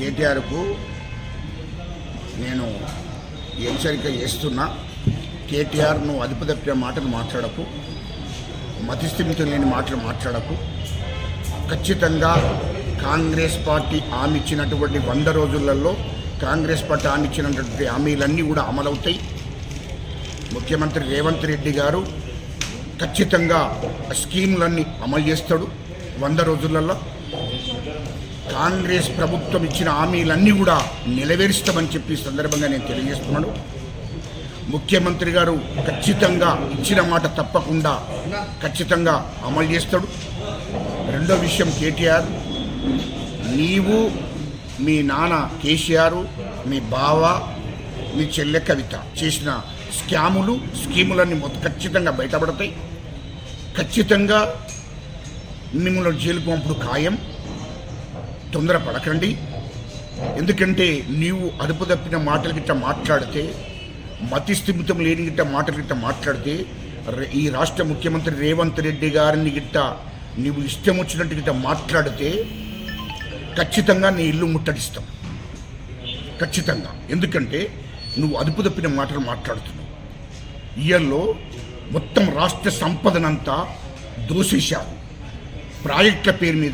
కేటీఆర్కు నేను హెచ్చరిక చేస్తున్నా. కేటీఆర్ నువ్వు అదుపు తప్పిన మాటలు మాట్లాడకు. మతిస్థిమితం లేని మాటలు మాట్లాడకు. ఖచ్చితంగా కాంగ్రెస్ పార్టీ హామీ ఇచ్చినటువంటి వంద రోజులలో కాంగ్రెస్ పార్టీ హామీ ఇచ్చినటువంటి హామీలన్నీ కూడా అమలవుతాయి. ముఖ్యమంత్రి రేవంత్ రెడ్డి గారు ఖచ్చితంగా స్కీములన్నీ అమలు చేస్తాడు. వంద రోజులలో కాంగ్రెస్ ప్రభుత్వం ఇచ్చిన హామీలన్నీ కూడా నెరవేరుస్తామని చెప్పి సందర్భంగా నేను తెలియజేస్తున్నాను. ముఖ్యమంత్రి గారు ఖచ్చితంగా ఇచ్చిన మాట తప్పకుండా ఖచ్చితంగా అమలు చేస్తాడు. రెండో విషయం కేటీఆర్ నీవు మీ నాన్న కేసీఆర్ మీ బావ మీ చెల్లె కవిత చేసిన స్కాములు స్కీములన్నీ మొత్తం ఖచ్చితంగా బయటపడతాయి. ఖచ్చితంగా మిమ్మల్ని జైలుకు పంపుడు ఖాయం. తొందర పడకండి ఎందుకంటే నీవు అదుపు తప్పిన మాటలు గిట్ట మాట్లాడితే మతి స్థిమితం లేని గిట్ట మాటలు గిట్ట మాట్లాడితే ఈ రాష్ట్ర ముఖ్యమంత్రి రేవంత్ రెడ్డి గారిని గిట్ట నీవు ఇష్టం వచ్చినట్టు గిట్ట మాట్లాడితే ఖచ్చితంగా నీ ఇల్లు ముట్టడిస్తాం. ఖచ్చితంగా. ఎందుకంటే నువ్వు అదుపు తప్పిన మాటలు మాట్లాడుతున్నావు. ఇయర్లో మొత్తం రాష్ట్ర సంపదనంతా దోషేశావు ప్రాజెక్టుల పేరు మీద